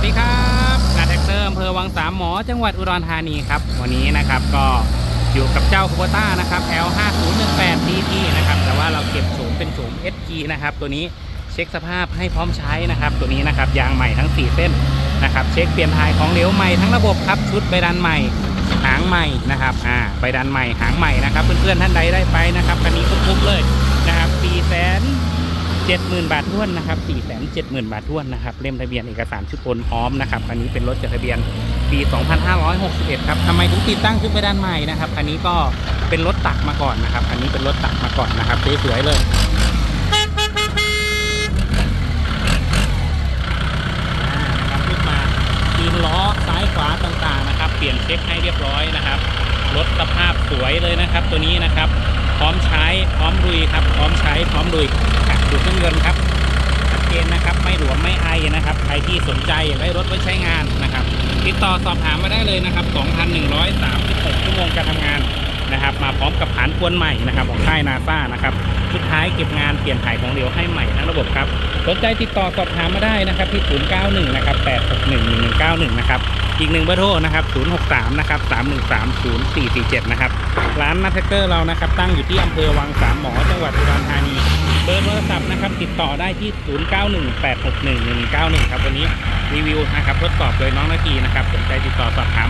วัสดีครับนาแท็กเตอร์อำเภอวังสามหมอ จังหวัดอุดรธานีครับ วันนี้นะครับก็อยู่กับเจ้าโคต้านะครับ L5018 DT นะครับ แต่ว่าเราเก็บโฉมเป็นโฉม SG นะครับ ตัวนี้เช็คสภาพให้พร้อมใช้นะครับ ตัวนี้นะครับยางใหม่ทั้ง 4 เส้นนะครับ เช็คเปลี่ยนถ่ายของเหลวใหม่ทั้งระบบครับ ชุดใบดันใหม่ หางใหม่นะครับ อ่า ใบดันใหม่ หางใหม่นะครับ เพื่อนๆท่านใดได้ไปนะครับ คันนี้คุ้มๆเลยนะครับ4แสน 70,000 บาทท้วนนะครับ470,000 บาทท้วนนะครับ เล่มทะเบียนเอกสารชุดโอนพร้อมนะครับคันนี้เป็นรถจดทะเบียนปี 2561 ครับทำไมถึงติดตั้งชุดไปด้านใหม่นะครับคันนี้ก็เป็นรถตักมาก่อนนะครับคันนี้เป็นรถตักมาก่อนนะครับสวยๆเลยนะครับขึ้นมาทีมล้อซ้ายขวาต่างๆนะครับ เปลี่ยนเช็คให้เรียบร้อยนะครับ รถสภาพสวยเลยนะครับ ตัวนี้นะครับ พร้อมใช้พร้อมลุยครับ พร้อมใช้พร้อมลุยอะดูเครื่องยนต์ครับชัดเจนนะครับ ไม่หลวมไม่ไอนะครับ ใครที่สนใจอยากได้รถไว้ใช้งานนะครับ ติดต่อสอบถามมาได้เลยนะครับ 2,136 ชั่วโมงการทำงานนะครับ มาพร้อมกับฐานควนใหม่นะครับ ของค่ายนาซานะครับสุดท้ายเก็บงานเปลี่ยนถ่ายของเหลวให้ใหม่ทั้งระบบครับ สนใจติดต่อสอบถามมาได้นะครับที่ 091 นะครับ 861 1191 นะครับ อีกหนึ่งเบอร์โทรนะครับ 063 นะครับ 313 0447 นะครับ ร้านนัทเกอร์เรานะครับ ตั้งอยู่ที่อำเภอวังสามหมอ จังหวัดอุดรธานี เบอร์โทรศัพท์นะครับ ติดต่อได้ที่ 0918611191 ครับ วันนี้รีวิวนะครับ ทดสอบโดยน้องนาทีนะครับ สนใจติดต่อสอบถาม